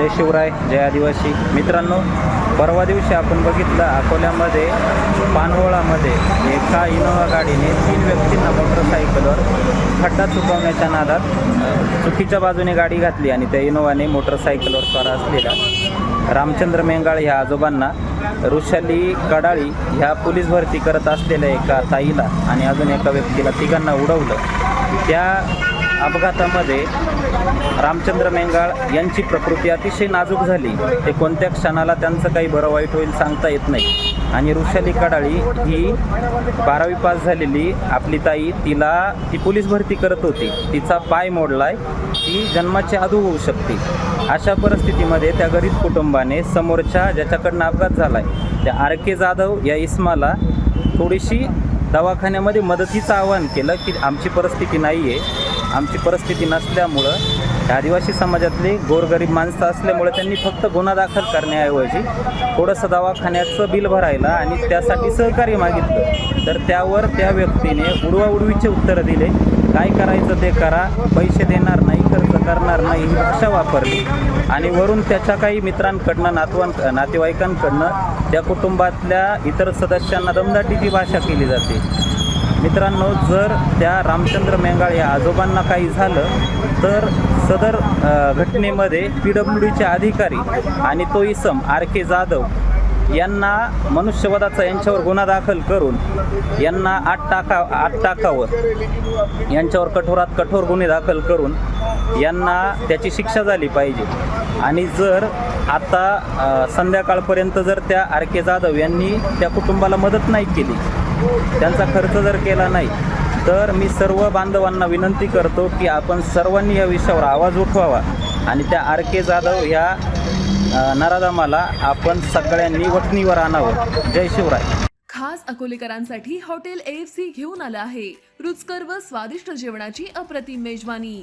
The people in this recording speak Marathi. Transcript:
जय शिवराय जय आदिवासी. मित्रांनो परवा दिवशी आपण बघितलं अकोल्यामध्ये पानवळामध्ये एका इनोव्हा गाडीने तीन व्यक्तींना मोटरसायकलवर खड्डा चुकवण्याच्या नादात चुकीच्या बाजूने गाडी घातली आणि त्या इनोव्हाने मोटरसायकलवर स्वार असलेल्या रामचंद्र मेंगाळ ह्या आजोबांना ऋषाली कडाळी ह्या पोलीस भरती करत असलेल्या एका ताईला आणि अजून एका व्यक्तीला तिघांना उडवलं. त्या अपघातामध्ये रामचंद्र मेंगाळ यांची प्रकृती अतिशय नाजूक झाली. ते कोणत्या क्षणाला त्यांचं काही बरं वाईट होईल सांगता येत नाही. आणि ऋषाली कडाळी ही बारावी पास झालेली आपली ताई तिला ती पोलीस भरती करत होती. तिचा पाय मोडलाय ती जन्माची आदू होऊ शकते. अशा परिस्थितीमध्ये त्या गरीब कुटुंबाने समोरच्या ज्याच्याकडनं अपघात झालाय त्या आर के जाधव या इस्माला थोडीशी दवाखान्यामध्ये मदतीचं आवाहन केलं की आमची परिस्थिती नाही आहे आमची परिस्थिती नसल्यामुळं आदिवासी समाजातले गोरगरीब माणसं असल्यामुळे त्यांनी फक्त गुन्हा दाखल करण्याऐवजी थोडंसं दवाखान्याचं बिल भरायला आणि त्यासाठी सहकार्य मागितलं. तर त्यावर त्या व्यक्तीने उडवाउडवीचे उत्तरं दिले. काय करायचं ते करा. पैसे देणार नाही खर्च करणार नाही ही भाषा वापरली. आणि वरून त्याच्या काही मित्रांकडनं नातवां नातेवाईकांकडनं त्या कुटुंबातल्या इतर सदस्यांना दमदाटीची भाषा केली जाते. मित्रांनो जर त्या रामचंद्र मेंगाळ या आजोबांना काही झालं तर सदर घटनेमध्ये पी डब्ल्यू डीचे अधिकारी आणि तो इसम आर के जाधव यांना मनुष्यवधाचा यांच्यावर गुन्हा दाखल करून यांना आठ टाका आठ टाकावर यांच्यावर कठोरात कठोर गुन्हे दाखल करून यांना त्याची शिक्षा झाली पाहिजे. आणि जर आता संध्याकाळपर्यंत जर त्या आर के जाधव यांनी त्या कुटुंबाला मदत नाही केली त्यांचा खर्च जर केला नाही तर मी सर्व बांधवांना विनंती करतो की आपण सर्वांनी या विषयावर आवाज उठवावा आणि त्या आर के जाधव ह्या नराधामाला नराधमाला आपण सगळ्यांनी वठणीवर आणावं. जय शिवराय. खास अकोलेकरांसाठी हॉटेल एफ सी घेऊन आलं आहे. रुचकर व स्वादिष्ट जेवणाची अप्रतिम मेजवानी.